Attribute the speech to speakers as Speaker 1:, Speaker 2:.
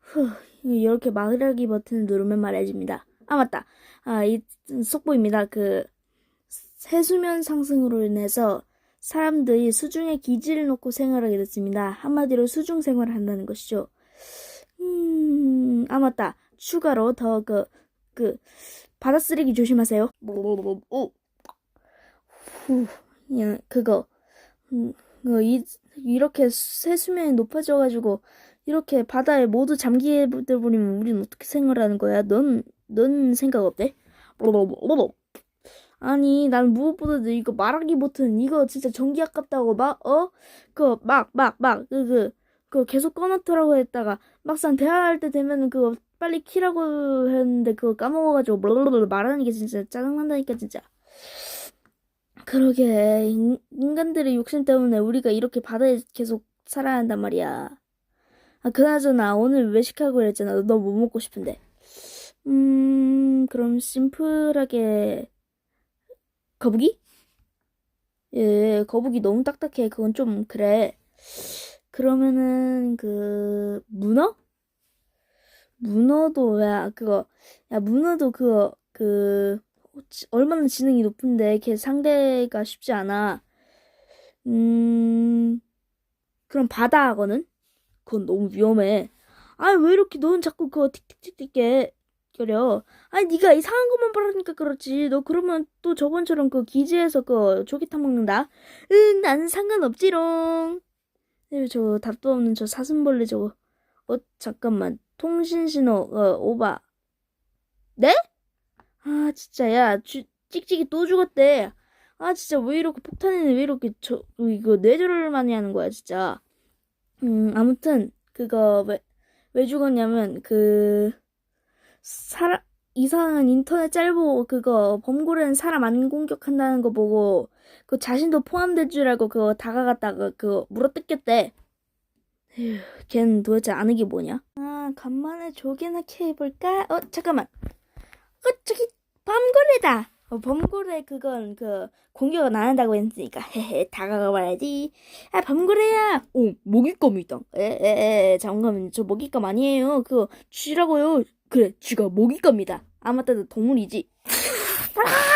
Speaker 1: 후, 이렇게 말하기 버튼을 누르면 말해집니다. 아 맞다. 아, 이 속보입니다. 그 해수면 상승으로 인해서 사람들이 수중에 기지를 놓고 생활하게 됐습니다. 한마디로 수중 생활을 한다는 것이죠. 음, 아 맞다. 추가로 더그그 바다 쓰레기 조심하세요. 오. 후, 그냥 그거 음, 어, 이, 이렇게 세수면이 높아져가지고 이렇게 바다에 모두 잠기게 버리면 우린 어떻게 생활하는 거야? 넌, 넌 생각 어때? 아니, 난 무엇보다도 이거 말하기 버튼 이거 진짜 전기 아깝다고 막 어? 그거 막 막 막 그 그 그거 계속 꺼놓더라고 했다가 막상 대화할 때 되면은 그거 빨리 키라고 했는데 그거 까먹어가지고 말하는 게 진짜 짜증난다니까 진짜. 그러게 인, 인간들의 욕심 때문에 우리가 이렇게 바다에 계속 살아야 한단 말이야. 아 그나저나 오늘 외식하고 그랬잖아. 너 뭐 먹고 싶은데? 음 그럼 심플하게 거북이? 예, 거북이 너무 딱딱해. 그건 좀 그래. 그러면은 그 문어? 문어도 야 그거 야 문어도 그거 그 지- 얼마나 지능이 높은데 걔 상대가 쉽지 않아. 음 그럼 바다 악어는? 그건 너무 위험해. 아왜 이렇게 너는 자꾸 그거 틱틱틱틱 거려? 아니 네가 이상한 것만 바라니까 그렇지. 너 그러면 또 저번처럼 그 기지에서 그 조개탕 먹는다. 응, 나는 상관없지롱. 에, 저 답도 없는 저 사슴벌레 저거. 어 잠깐만. 통신 신호 어 오바. 네? 아 진짜 야 주, 찍찍이 또 죽었대. 아 진짜 왜 이렇게 폭탄에는 왜 이렇게 저 이거 뇌절을 많이 하는 거야 진짜. 음 아무튼 그거 왜 왜 죽었냐면 그 사람 이상한 인터넷 짤보 그거 범고래는 사람 안 공격한다는 거 보고 그 자신도 포함될 줄 알고 그거 다가갔다가 그거 물어뜯겼대. 휴, 걔는 도대체 아는 게 뭐냐? 아 간만에 조개나 캐볼까? 어 잠깐만. 어 저기 범고래다. 어, 범고래 그건 그 공격은 안 한다고 했으니까 헤헤 다가가 봐야지. 아 범고래야. 오 먹잇감이다. 에에에 잠깐만 저 먹잇감 아니에요. 그거 쥐라고요. 그래 쥐가 먹잇감이다. 아 맞다 너 동물이지. 아